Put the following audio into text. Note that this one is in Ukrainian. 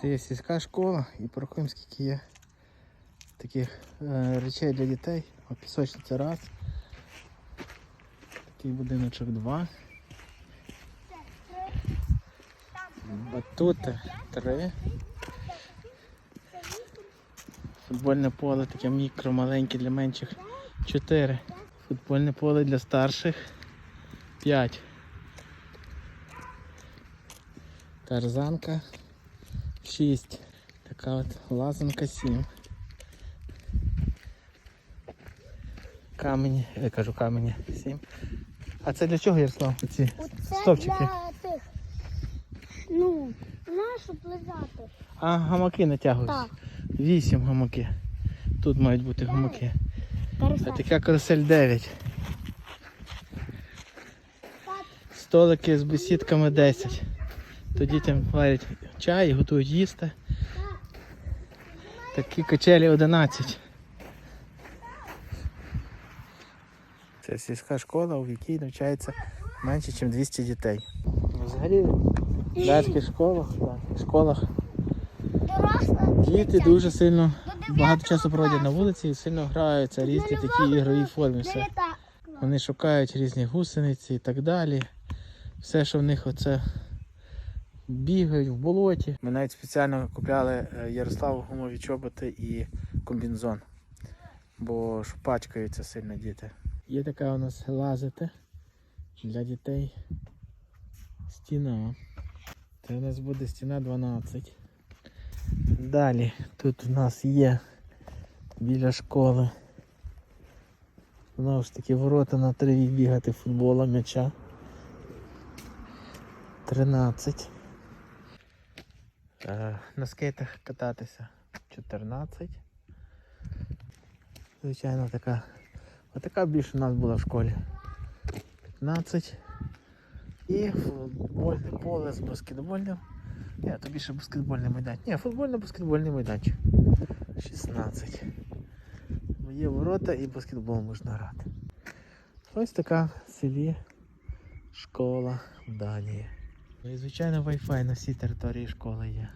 Це є сільська школа і порахуємо, скільки є таких е, речей для дітей. О, пісочниця раз. Такий будиночок два. Батути три. Футбольне поле таке мікро, маленьке для менших 4. Футбольне поле для старших 5. Тарзанка 6. Така от лазанка 7. Камені, я кажу камені 7. А це для чого, Ярослав? Ці Оце стовпчики? для тих. Ну, знаєш, щоб лежати. А, гамаки натягуються. Так. 8 гамаки. Тут мають бути гамаки. А Карусель. така карусель 9. Столики з бесідками 10. То дітям варять чай готують їсти. Такі качелі 11. Це сільська школа, у якій навчається менше, ніж 200 дітей. Взагалі, в датських школах, в школах діти дуже сильно багато часу проводять на вулиці і сильно граються різні такі ігрові форми. Все. Вони шукають різні гусениці і так далі. Все, що в них оце бігають в болоті. Ми навіть спеціально купляли е, Ярославу гумові чоботи і комбінзон. Бо ж пачкаються сильно діти. Є така у нас лазити для дітей стіна. Це у нас буде стіна 12. Далі тут у нас є біля школи. Знову ж таки ворота на траві бігати футбола, м'яча. 13. Е, на скейтах кататися 14. Звичайно, така. Отака більше у нас була в школі. 15. І футбольне поле з баскетбольним. Ні, то більше баскетбольний майданчик. Ні, футбольно-баскетбольний майданчик. 16. Є ворота і баскетбол можна грати. Ось така в селі школа в Данії. Ну і звичайно Wi-Fi на всій території школи є.